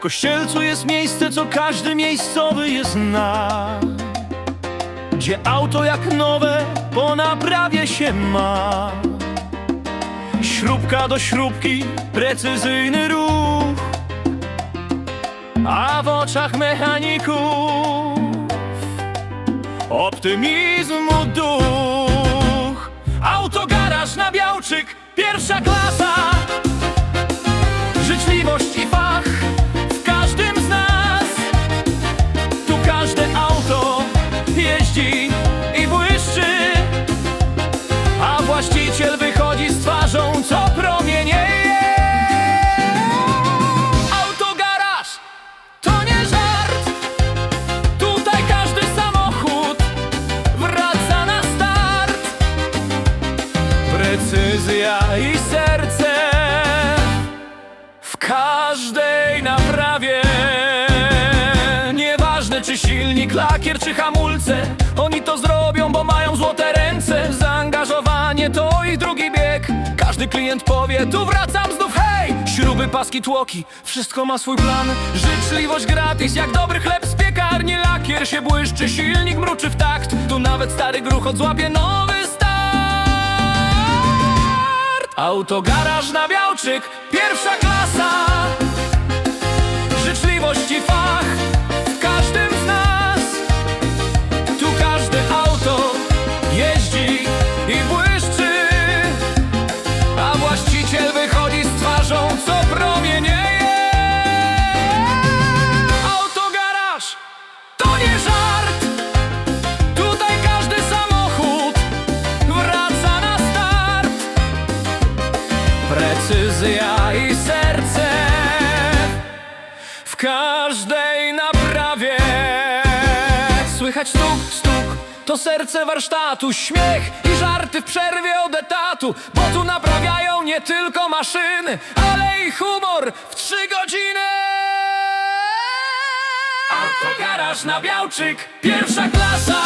kościelcu jest miejsce, co każdy miejscowy je zna Gdzie auto jak nowe po naprawie się ma. Śrubka do śrubki, precyzyjny ruch. A w oczach mechaników Optymizmu duch. Autogaraż na Białczyk, pierwsza klasa Precyzja i serce w każdej naprawie. Nieważne czy silnik, lakier czy hamulce Oni to zrobią, bo mają złote ręce. Zaangażowanie to ich drugi bieg. Każdy klient powie, tu wracam znów, hej! Śruby, paski, tłoki, wszystko ma swój plan. Życzliwość gratis, jak dobry chleb z piekarni. Lakier się błyszczy, silnik mruczy w takt. Tu nawet stary gruchot złapie nowy Autogaraż na Białczyk, pierwsza klasa. Życzliwość i fach Precyzja i serce w każdej naprawie. Słychać stuk, stuk, to serce warsztatu. Śmiech i żarty w przerwie od etatu Bo tu naprawiają nie tylko maszyny Ale i humor w trzy godziny. Autogaraż na Białczyk, pierwsza klasa.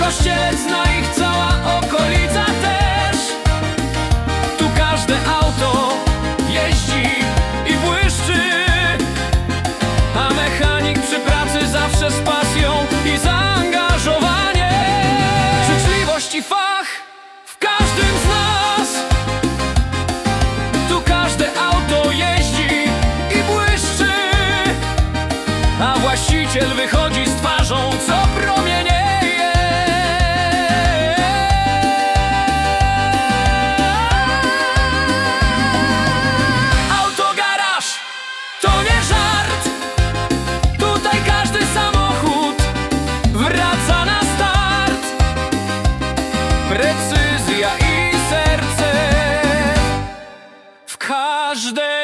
Kościelec na ich cała okolica właściciel wychodzi z twarzą, co promienieje. Autogaraż to nie żart. Tutaj każdy samochód wraca na start. Precyzja i serce w każdej